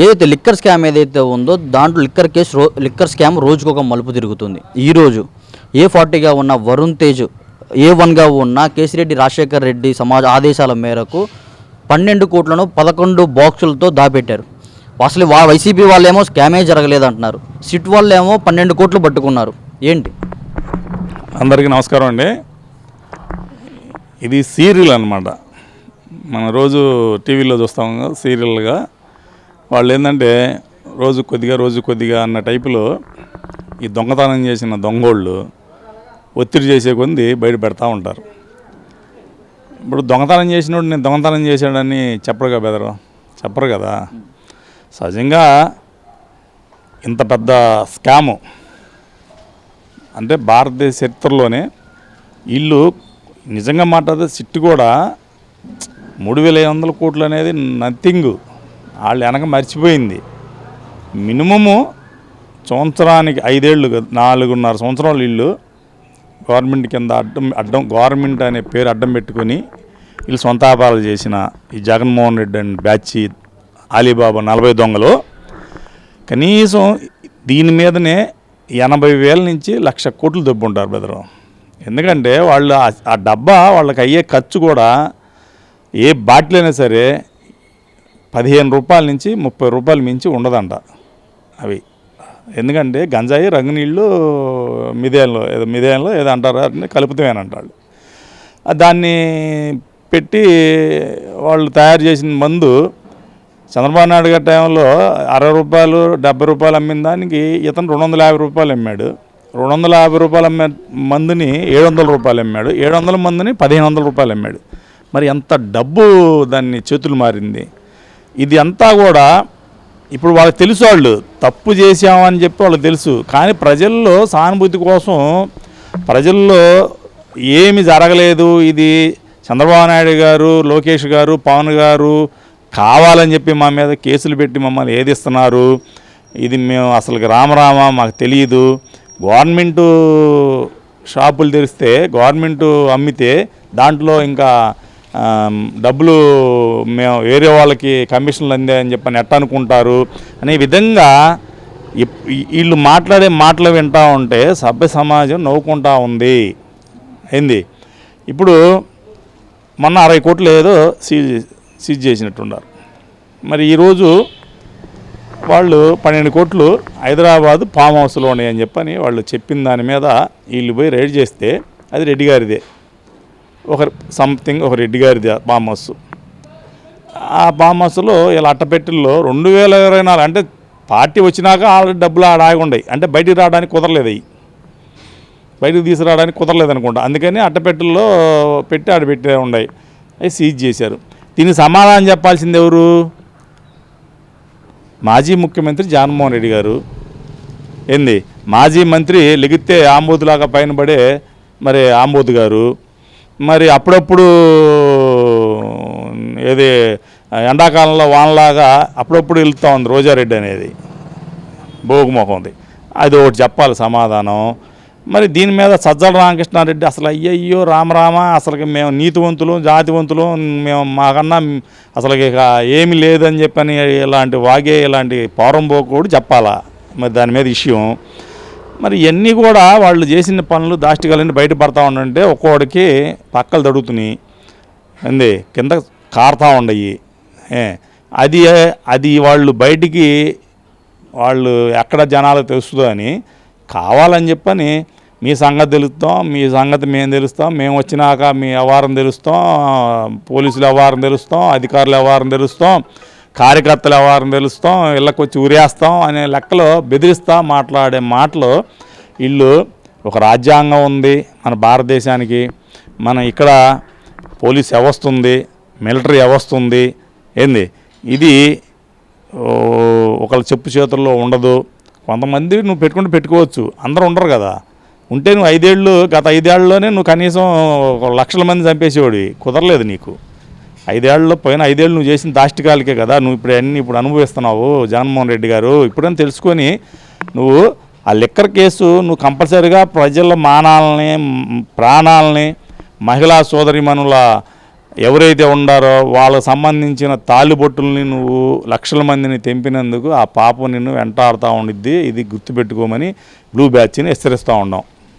ఏదైతే liquor scam ఏదైతే ఉందో దాంట్లో లిక్కర్ కేసు రో లిక్కర్ స్కామ్ రోజుకొక మలుపు తిరుగుతుంది. ఈరోజు ఏ ఫార్టీగా ఉన్న వరుణ్ తేజ్ ఏ వన్గా ఉన్న కేసిరెడ్డి రాజశేఖర్ రెడ్డి సమాజ ఆదేశాల మేరకు పన్నెండు కోట్లను పదకొండు బాక్సులతో దాపెట్టారు. అసలు వా వైసీపీ వాళ్ళేమో స్కామే జరగలేదంటున్నారు. సిట్ వాళ్ళేమో పన్నెండు కోట్లు పట్టుకున్నారు. ఏంటి? అందరికీ నమస్కారం అండి. ఇది సీరియల్ అనమాట మన రోజు టీవీలో చూస్తాం సీరియల్గా. వాళ్ళు ఏంటంటే రోజు కొద్దిగా రోజు కొద్దిగా అన్న టైపులో ఈ దొంగతనం చేసిన దొంగోళ్ళు ఒత్తిడి చేసే కొంది బయట పెడతా ఉంటారు. ఇప్పుడు దొంగతనం చేసినోడు నేను దొంగతనం చేశాడని చెప్పరు కదా బెదరు? చెప్పరు కదా. సహజంగా ఇంత పెద్ద స్కాము. అంటే భారతదేశ చరిత్రలోనే ఇల్లు నిజంగా మాట్లాడితే సిట్టు కూడా మూడు వేల ఐదు వందల కోట్లు అనేది నథింగ్. వాళ్ళు వెనక మర్చిపోయింది. మినిమము సంవత్సరానికి ఐదేళ్ళు నాలుగున్నర సంవత్సరాలు ఇల్లు గవర్నమెంట్ కింద అడ్డం అడ్డం గవర్నమెంట్ అనే పేరు అడ్డం పెట్టుకొని వీళ్ళు సొంత వ్యాపారాలు చేసిన ఈ జగన్మోహన్ రెడ్డి అండ్ బ్యాచి అలీబాబా నలభై దొంగలు. కనీసం దీని మీదనే ఎనభై వేల నుంచి లక్ష కోట్లు దొబ్బుంటారు బెదరు ఎందుకంటే వాళ్ళు ఆ- ఆ డబ్బా వాళ్ళకి అయ్యే ఖర్చు కూడా ఏ బాటిల్ అయినా సరే పదిహేను రూపాయల నుంచి ముప్పై రూపాయలు మించి ఉండదంట అవి. ఎందుకంటే గంజాయి రంగునీళ్ళు మిదేన్లో ఏదో మిదేన్లో ఏదో అంటారు అని కలుపుతామేనంటాడు దాన్ని పెట్టి వాళ్ళు తయారు చేసిన మందు చంద్రబాబు నాయుడు గారి టైంలో అరవై రూపాయలు డెబ్బై రూపాయలు అమ్మిన దానికి ఇతను రెండు వందల యాభై రూపాయలు అమ్మాడు. రెండు వందల యాభై రూపాయలు అమ్మే మందుని ఏడు వందల రూపాయలు అమ్మాడు. ఏడు వందల మందిని పదిహేను వందల రూపాయలు అమ్మాడు. మరి ఎంత డబ్బు దాన్ని చేతులు మారింది. ఇది అంతా కూడా ఇప్పుడు వాళ్ళకి తెలుసు వాళ్ళు తప్పు చేసామని చెప్పి వాళ్ళకి తెలుసు. కానీ ప్రజల్లో సానుభూతి కోసం ప్రజల్లో ఏమి జరగలేదు. ఇది చంద్రబాబు నాయుడు గారు లోకేష్ గారు పవన్ గారు కావాలని చెప్పి మా మీద కేసులు పెట్టి మమ్మల్ని ఏదిస్తున్నారు. ఇది మేము అసలు రామరామ మాకు తెలియదు గవర్నమెంటు షాపులు తెరిస్తే గవర్నమెంటు అమ్మితే దాంట్లో ఇంకా డబ్బులు మేము వేరే వాళ్ళకి కమిషన్లు అందాయని చెప్పని ఎట్ట అనుకుంటారు? అనే విధంగా వీళ్ళు మాట్లాడే మాటలు వింటా ఉంటే సభ్య సమాజం నవ్వుకుంటా ఉంది. ఏంది? ఇప్పుడు మొన్న అరవై కోట్లు ఏదో సీజ్ సీజ్ చేసినట్టున్నారు. మరి ఈరోజు వాళ్ళు పన్నెండు కోట్లు హైదరాబాద్ ఫామ్ హౌస్లో ఉన్నాయని చెప్పని వాళ్ళు చెప్పిన దాని మీద వీళ్ళు పోయి రైడ్ చేస్తే అది రెడ్డి గారిదే. ఒక సంథింగ్ ఒక రెడ్డి గారిది ఆ ఫామ్ హౌస్ ఆ ఫామ్ హౌస్లో ఇలా అట్టపెట్టెల్లో రెండు వేల ఇరవై నాలుగు అంటే పార్టీ వచ్చినాక ఆల్రెడీ డబ్బులు ఆడ ఆగి అంటే బయటికి రావడానికి కుదరలేదు అవి. బయటకు తీసుకురావడానికి కుదరలేదు అనుకుంటా. అందుకని అట్టపెట్టెల్లో పెట్టి ఆడ పెట్టే ఉన్నాయి అవి సీజ్ చేశారు. దీనికి సమాధానం చెప్పాల్సింది ఎవరు? మాజీ ముఖ్యమంత్రి జగన్మోహన్ రెడ్డి గారు. ఏంది? మాజీ మంత్రి లెగితే ఆంబోతులాగా పైన పడే మరి ఆంబోతు గారు. మరి అప్పుడప్పుడు ఏది ఎండాకాలంలో వానలాగా అప్పుడప్పుడు వెళ్తూ ఉంది రోజారెడ్డి అనేది. భోగుముఖంది. అది ఒకటి చెప్పాలి సమాధానం. మరి దీని మీద సజ్జల రామకృష్ణారెడ్డి అసలు అయ్యయ్యో రామరామ అసలు మేము నీతివంతులు జాతివంతులు మేము మాకన్నా అసలుకి ఇక ఏమి లేదని చెప్పని ఇలాంటి వాగే ఇలాంటి పోరంబోకుడు చెప్పాలా. మరి దాని మీద విషయం. మరి ఇవన్నీ కూడా వాళ్ళు చేసిన పనులు దాష్టికాలని బయటపడతా ఉండంటే ఒక్కోడికి పక్కలు తడుగుతున్నాయి. అంది కింద కారుతా ఉండయి. అది అది వాళ్ళు బయటికి వాళ్ళు ఎక్కడ జనాలకు తెలుస్తుందో అని కావాలని చెప్పని మీ సంగతి తెలుస్తాం మీ సంగతి మేము తెలుస్తాం మేము వచ్చినాక మీ వ్యవహారం తెలుస్తాం పోలీసుల వ్యవహారం తెలుస్తాం అధికారుల వ్యవహారం తెలుస్తాం కార్యకర్తల వ్యవహారం తెలుస్తాం ఇళ్ళకి వచ్చి ఉరేస్తాం అనే లెక్కలో బెదిరిస్తా మాట్లాడే మాటలు ఇల్లు ఒక రాజ్యాంగం ఉంది మన భారతదేశానికి. మన ఇక్కడ పోలీస్ వ్యవస్థ ఉంది మిలిటరీ వ్యవస్థ ఉంది ఏంది? ఇది ఒకళ్ళ చెప్పు చేతుల్లో ఉండదు. కొంతమంది నువ్వు పెట్టుకుంటే పెట్టుకోవచ్చు. అందరూ ఉండరు కదా. ఉంటే నువ్వు ఐదేళ్ళు గత ఐదేళ్ళలోనే నువ్వు కనీసం ఒక లక్షల మంది చంపేసేవాడివి. కుదరలేదు నీకు. ఐదేళ్ళలో పోయిన ఐదేళ్ళు నువ్వు చేసిన దాష్టికాలకే కదా నువ్వు ఇప్పుడు అన్ని ఇప్పుడు అనుభవిస్తున్నావు జగన్మోహన్ రెడ్డి గారు. ఇప్పుడని తెలుసుకొని నువ్వు ఆ లిక్కర్ కేసు నువ్వు కంపల్సరీగా ప్రజల మానాలని ప్రాణాలని మహిళా సోదరిమణుల ఎవరైతే ఉండారో వాళ్ళకు సంబంధించిన తాలిబొట్టుల్ని నువ్వు లక్షల మందిని తెంపినందుకు ఆ పాపం నిన్ను వెంటాడుతూ ఉండిద్ది. ఇది గుర్తుపెట్టుకోమని బ్లూ బ్యాచ్ని హెచ్చరిస్తూ ఉన్నాం.